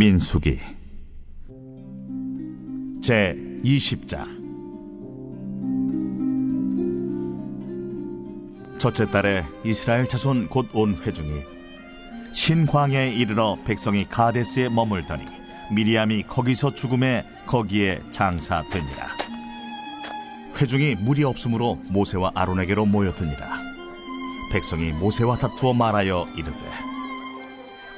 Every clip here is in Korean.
민수기 제 20장 첫째 달에 이스라엘 자손 곧 온 회중이 신광야에 이르러 백성이 가데스에 머물더니 미리암이 거기서 죽음에 거기에 장사되니라. 회중이 물이 없으므로 모세와 아론에게로 모였더니라. 백성이 모세와 다투어 말하여 이르되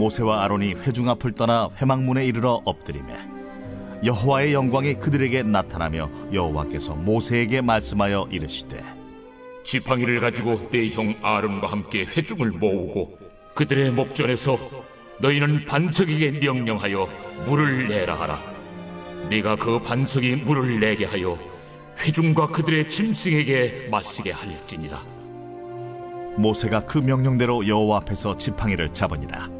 모세와 아론이 회중 앞을 떠나 회막문에 이르러 엎드리매 여호와의 영광이 그들에게 나타나며 여호와께서 모세에게 말씀하여 이르시되 지팡이를 가지고 내 형 아론과 함께 회중을 모으고 그들의 목전에서 너희는 반석에게 명령하여 물을 내라 하라. 네가 그 반석이 물을 내게 하여 회중과 그들의 짐승에게 마시게 할지니라. 모세가 그 명령대로 여호와 앞에서 지팡이를 잡으니라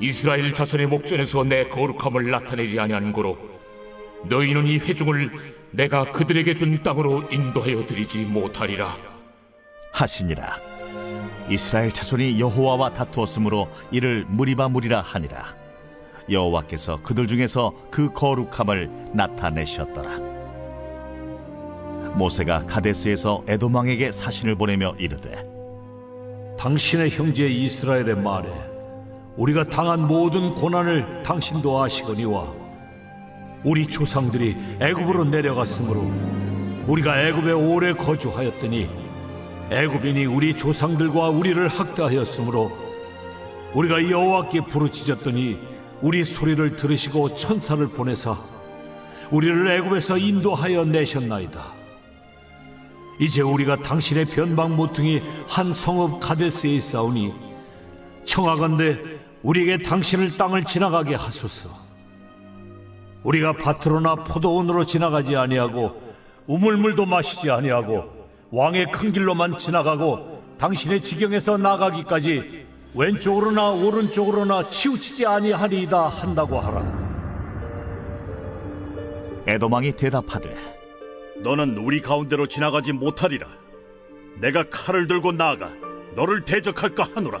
이스라엘 자손의 목전에서 내 거룩함을 나타내지 아니하는 고로 너희는 이 회중을 내가 그들에게 준 땅으로 인도하여 드리지 못하리라. 하시니라. 이스라엘 자손이 여호와와 다투었으므로 이를 무리바 무리라 하니라. 여호와께서 그들 중에서 그 거룩함을 나타내셨더라. 모세가 가데스에서 에도망에게 사신을 보내며 이르되 당신의 형제 이스라엘의 말에 우리가 당한 모든 고난을 당신도 아시거니와 우리 조상들이 애굽으로 내려갔으므로 우리가 애굽에 오래 거주하였더니 애굽인이 우리 조상들과 우리를 학대하였으므로 우리가 여호와께 부르짖었더니 우리 소리를 들으시고 천사를 보내사 우리를 애굽에서 인도하여 내셨나이다. 이제 우리가 당신의 변방 모퉁이 한 성읍 가데스에 있사오니 청하건대 우리에게 당신을 땅을 지나가게 하소서. 우리가 밭으로나 포도원으로 지나가지 아니하고 우물물도 마시지 아니하고 왕의 큰 길로만 지나가고 당신의 지경에서 나가기까지 왼쪽으로나 오른쪽으로나 치우치지 아니하리이다 한다고 하라. 에도망이 대답하되 너는 우리 가운데로 지나가지 못하리라. 내가 칼을 들고 나아가 너를 대적할까 하노라.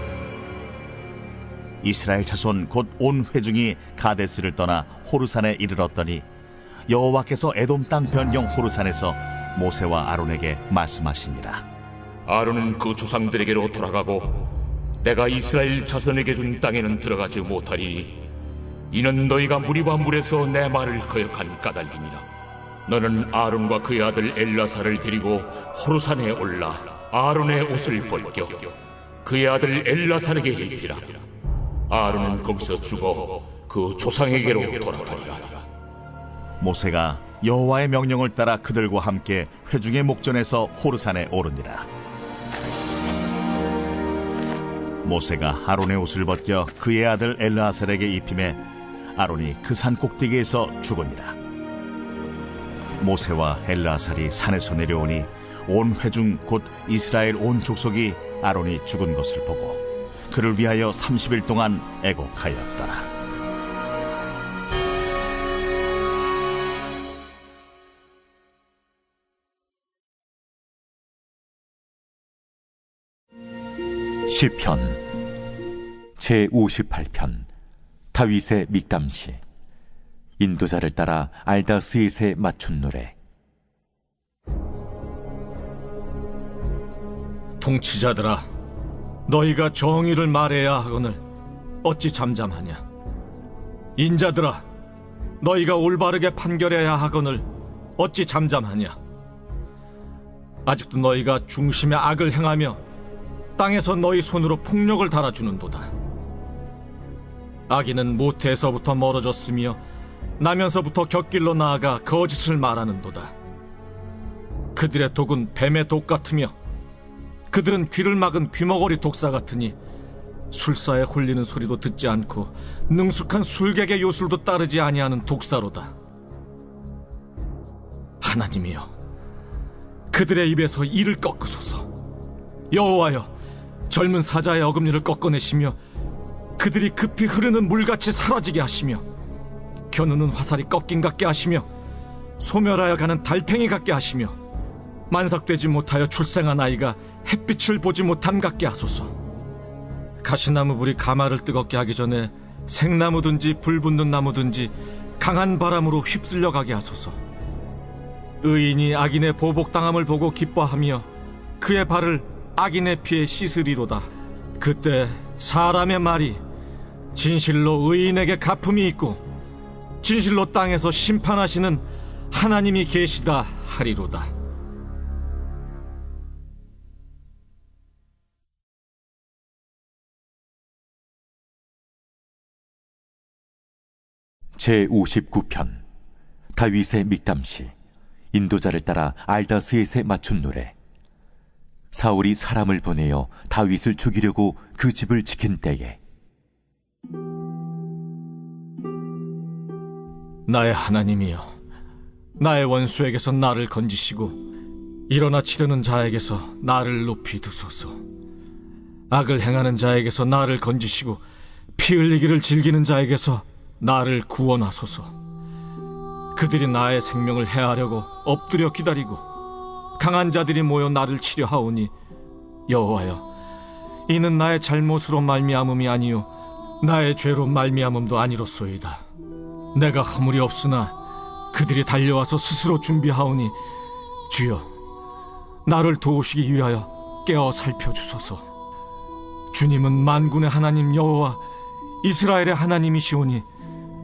이스라엘 자손 곧 온 회중이 가데스를 떠나 호르산에 이르렀더니 여호와께서 에돔 땅 변경 호르산에서 모세와 아론에게 말씀하시니라 아론은 그 조상들에게로 돌아가고 내가 이스라엘 자손에게 준 땅에는 들어가지 못하리니 이는 너희가 무리와 물에서 내 말을 거역한 까닭이니라. 너는 아론과 그의 아들 엘라사를 데리고 호르산에 올라 아론의 옷을 벗겨 그의 아들 엘라사에게 입히라. 아론은 거기서 죽어 그 조상에게로 돌아가리라. 모세가 여호와의 명령을 따라 그들과 함께 회중의 목전에서 호르산에 오르니라 모세가 아론의 옷을 벗겨 그의 아들 엘라살에게 입힘에 아론이 그 산 꼭대기에서 죽으니라 모세와 엘라살이 산에서 내려오니 온 회중 곧 이스라엘 온 족속이 아론이 죽은 것을 보고 그를 위하여 30일 동안 애곡하였더라. 시편. 제58편. 다윗의 믹담시. 인도자를 따라 알다 스윗에 맞춘 노래. 통치자들아 너희가 정의를 말해야 하거늘 어찌 잠잠하냐? 인자들아, 너희가 올바르게 판결해야 하거늘 어찌 잠잠하냐? 아직도 너희가 중심의 악을 행하며 땅에서 너희 손으로 폭력을 달아주는도다. 악인은 모태에서부터 멀어졌으며 나면서부터 곁길로 나아가 거짓을 말하는도다. 그들의 독은 뱀의 독 같으며 그들은 귀를 막은 귀머거리 독사 같으니 술사에 홀리는 소리도 듣지 않고 능숙한 술객의 요술도 따르지 아니하는 독사로다. 하나님이여, 그들의 입에서 이를 꺾으소서. 여호와여, 젊은 사자의 어금니를 꺾어내시며 그들이 급히 흐르는 물같이 사라지게 하시며 겨누는 화살이 꺾인 같게 하시며 소멸하여 가는 달팽이 같게 하시며 만삭되지 못하여 출생한 아이가 햇빛을 보지 못함 같게 하소서. 가시나무 불이 가마를 뜨겁게 하기 전에 생나무든지 불 붙는 나무든지 강한 바람으로 휩쓸려 가게 하소서. 의인이 악인의 보복당함을 보고 기뻐하며 그의 발을 악인의 피에 씻으리로다. 그때 사람의 말이 진실로 의인에게 가품이 있고 진실로 땅에서 심판하시는 하나님이 계시다 하리로다. 제 59편 다윗의 mik담시 인도자를 따라 알다스잇에 맞춘 노래 사울이 사람을 보내어 다윗을 죽이려고 그 집을 지킨 때에 나의 하나님이여, 나의 원수에게서 나를 건지시고 일어나 치려는 자에게서 나를 높이 두소서. 악을 행하는 자에게서 나를 건지시고 피 흘리기를 즐기는 자에게서 나를 구원하소서. 그들이 나의 생명을 해하려고 엎드려 기다리고 강한 자들이 모여 나를 치려 하오니 여호와여, 이는 나의 잘못으로 말미암음이 아니요 나의 죄로 말미암음도 아니로소이다. 내가 허물이 없으나 그들이 달려와서 스스로 준비하오니 주여 나를 도우시기 위하여 깨어 살펴주소서 주님은 만군의 하나님 여호와 이스라엘의 하나님이시오니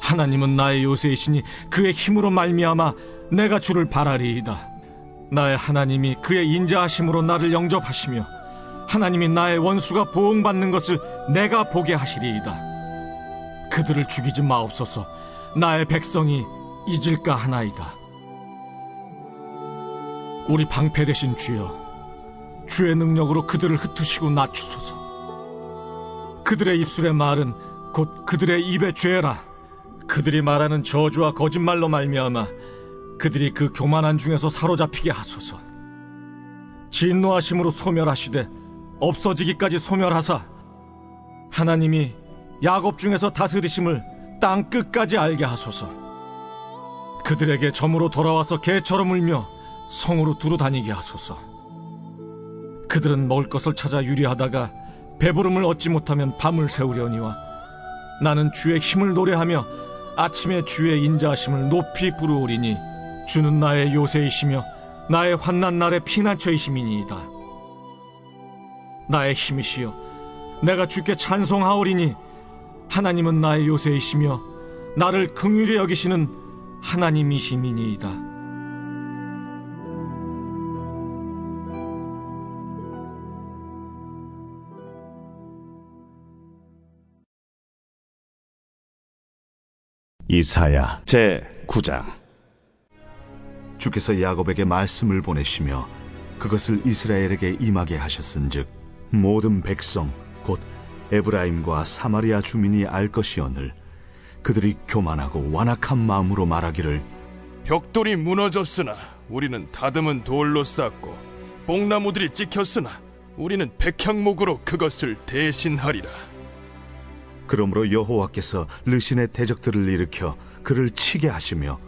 하나님은 나의 요새이시니 그의 힘으로 말미암아 내가 주를 바라리이다. 나의 하나님이 그의 인자하심으로 나를 영접하시며 하나님이 나의 원수가 보응받는 것을 내가 보게 하시리이다. 그들을 죽이지 마옵소서. 나의 백성이 잊을까 하나이다. 우리 방패 되신 주여, 주의 능력으로 그들을 흩으시고 낮추소서. 그들의 입술의 말은 곧 그들의 입의 죄라. 그들이 말하는 저주와 거짓말로 말미암아 그들이 그 교만한 중에서 사로잡히게 하소서. 진노하심으로 소멸하시되 없어지기까지 소멸하사 하나님이 야곱 중에서 다스리심을 땅 끝까지 알게 하소서. 그들에게 점으로 돌아와서 개처럼 울며 성으로 두루 다니게 하소서. 그들은 먹을 것을 찾아 유리하다가 배부름을 얻지 못하면 밤을 새우려니와 나는 주의 힘을 노래하며 아침에 주의 인자하심을 높이 부르오리니 주는 나의 요새이시며 나의 환난 날의 피난처이심이니이다. 나의 힘이시여 내가 주께 찬송하오리니 하나님은 나의 요새이시며 나를 긍휼히 여기시는 하나님이시미니이다. 이사야 제 9장 주께서 야곱에게 말씀을 보내시며 그것을 이스라엘에게 임하게 하셨은즉 모든 백성 곧 에브라임과 사마리아 주민이 알 것이오늘 그들이 교만하고 완악한 마음으로 말하기를 벽돌이 무너졌으나 우리는 다듬은 돌로 쌓고 뽕나무들이 찍혔으나 우리는 백향목으로 그것을 대신하리라. 그러므로 여호와께서 르신의 대적들을 일으켜 그를 치게 하시며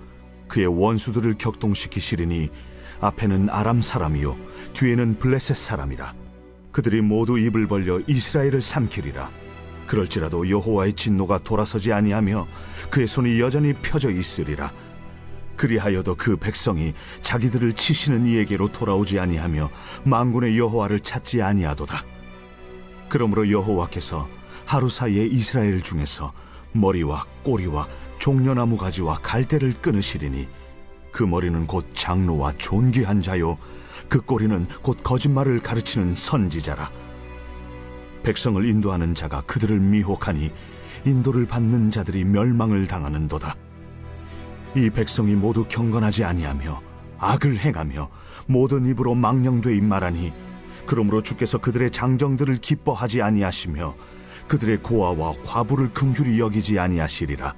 그의 원수들을 격동시키시리니 앞에는 아람 사람이요 뒤에는 블레셋 사람이라. 그들이 모두 입을 벌려 이스라엘을 삼키리라. 그럴지라도 여호와의 진노가 돌아서지 아니하며 그의 손이 여전히 펴져 있으리라. 그리하여도 그 백성이 자기들을 치시는 이에게로 돌아오지 아니하며 만군의 여호와를 찾지 아니하도다. 그러므로 여호와께서 하루 사이에 이스라엘 중에서 머리와 꼬리와 종려나무 가지와 갈대를 끊으시리니 그 머리는 곧 장로와 존귀한 자요. 그 꼬리는 곧 거짓말을 가르치는 선지자라. 백성을 인도하는 자가 그들을 미혹하니 인도를 받는 자들이 멸망을 당하는도다. 이 백성이 모두 경건하지 아니하며 악을 행하며 모든 입으로 망령되이 말하니 그러므로 주께서 그들의 장정들을 기뻐하지 아니하시며 그들의 고아와 과부를 긍휼히 여기지 아니하시리라.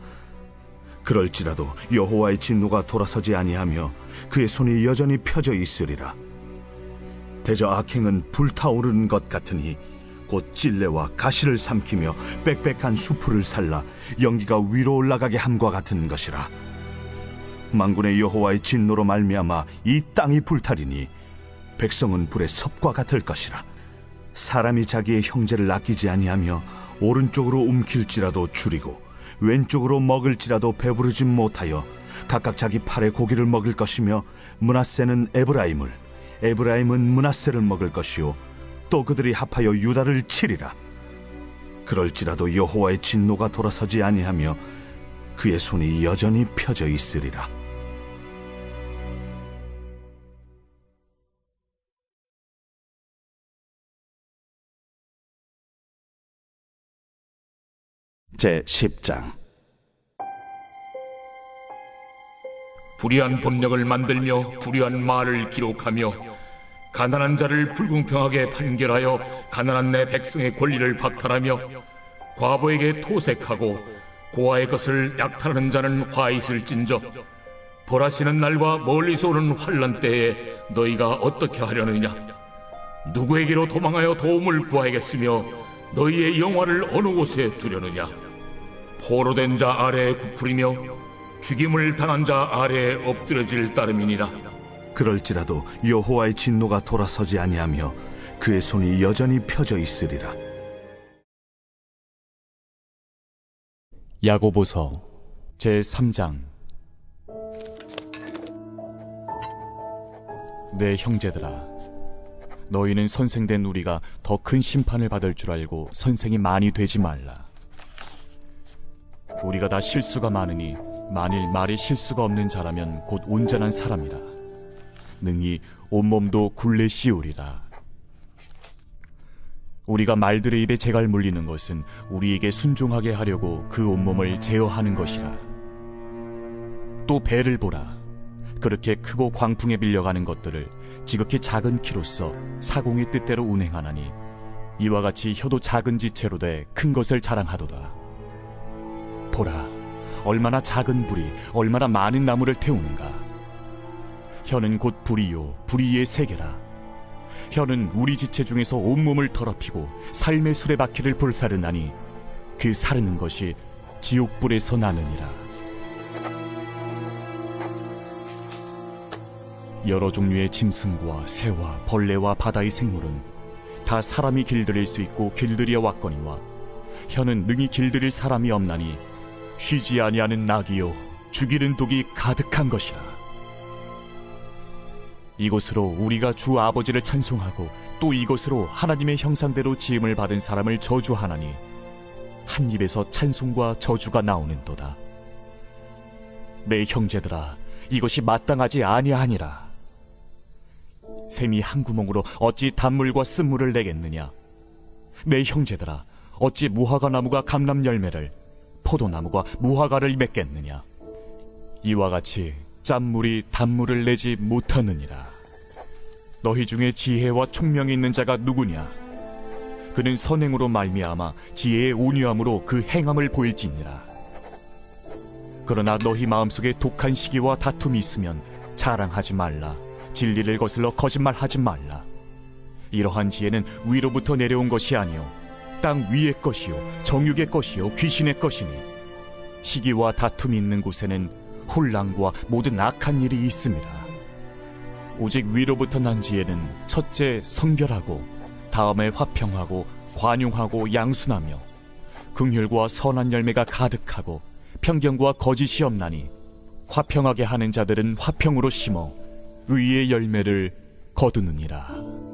그럴지라도 여호와의 진노가 돌아서지 아니하며 그의 손이 여전히 펴져 있으리라. 대저 악행은 불타오르는 것 같으니 곧 찔레와 가시를 삼키며 빽빽한 수풀을 살라 연기가 위로 올라가게 함과 같은 것이라. 만군의 여호와의 진노로 말미암아 이 땅이 불타리니 백성은 불의 섭과 같을 것이라 사람이 자기의 형제를 아끼지 아니하며 오른쪽으로 움킬지라도 줄이고 왼쪽으로 먹을지라도 배부르지 못하여 각각 자기 팔의 고기를 먹을 것이며 문하세는 에브라임을 에브라임은 문하세를 먹을 것이요 또 그들이 합하여 유다를 치리라. 그럴지라도 여호와의 진노가 돌아서지 아니하며 그의 손이 여전히 펴져 있으리라 제 10장. 불의한 법령을 만들며 불의한 말을 기록하며 가난한 자를 불공평하게 판결하여 가난한 내 백성의 권리를 박탈하며 과부에게 토색하고 고아의 것을 약탈하는 자는 화 있을진저 벌하시는 날과 멀리서 오는 환란 때에 너희가 어떻게 하려느냐? 누구에게로 도망하여 도움을 구하겠으며 너희의 영화를 어느 곳에 두려느냐 포로된 자 아래에 굽으리며 죽임을 당한 자 아래에 엎드려질 따름이니라. 그럴지라도 여호와의 진노가 돌아서지 아니하며 그의 손이 여전히 펴져 있으리라. 야고보서 제 3장. 내 형제들아 너희는 선생된 우리가 더 큰 심판을 받을 줄 알고 선생이 많이 되지 말라 우리가 다 실수가 많으니 만일 말이 실수가 없는 자라면 곧 온전한 사람이라 능히 온몸도 굴레 씌우리라 우리가 말들의 입에 재갈 물리는 것은 우리에게 순종하게 하려고 그 온몸을 제어하는 것이라. 또 배를 보라. 그렇게 크고 광풍에 밀려가는 것들을 지극히 작은 키로서 사공의 뜻대로 운행하나니 이와 같이 혀도 작은 지체로 돼 큰 것을 자랑하도다. 보라, 얼마나 작은 불이 얼마나 많은 나무를 태우는가. 혀는 곧 불이요, 불이의 세계라. 혀는 우리 지체 중에서 온몸을 더럽히고 삶의 수레바퀴를 불사르나니 그 사르는 것이 지옥불에서 나느니라 여러 종류의 짐승과 새와 벌레와 바다의 생물은 다 사람이 길들일 수 있고 길들여 왔거니와 혀는 능히 길들일 사람이 없나니 쉬지 아니하는 낙이요 죽이는 독이 가득한 것이라 이곳으로 우리가 주 아버지를 찬송하고 또 이곳으로 하나님의 형상대로 지음을 받은 사람을 저주하나니 한 입에서 찬송과 저주가 나오는도다. 내 형제들아, 이것이 마땅하지 아니하니라. 샘이 한 구멍으로 어찌 단물과 쓴물을 내겠느냐? 내 형제들아, 어찌 무화과 나무가 감람 열매를, 포도나무가 무화과를 맺겠느냐? 이와 같이 짠물이 단물을 내지 못하느니라. 너희 중에 지혜와 총명이 있는 자가 누구냐? 그는 선행으로 말미암아 지혜의 온유함으로 그 행함을 보일지니라. 그러나 너희 마음속에 독한 시기와 다툼이 있으면 자랑하지 말라. 진리를 거슬러 거짓말하지 말라. 이러한 지혜는 위로부터 내려온 것이 아니요 땅 위의 것이요 정육의 것이요 귀신의 것이니 시기와 다툼이 있는 곳에는 혼란과 모든 악한 일이 있습니다. 오직 위로부터 난 지혜는 첫째 성결하고 다음에 화평하고 관용하고 양순하며 긍휼과 선한 열매가 가득하고 편견과 거짓이 없나니 화평하게 하는 자들은 화평으로 심어 의의 열매를 거두느니라.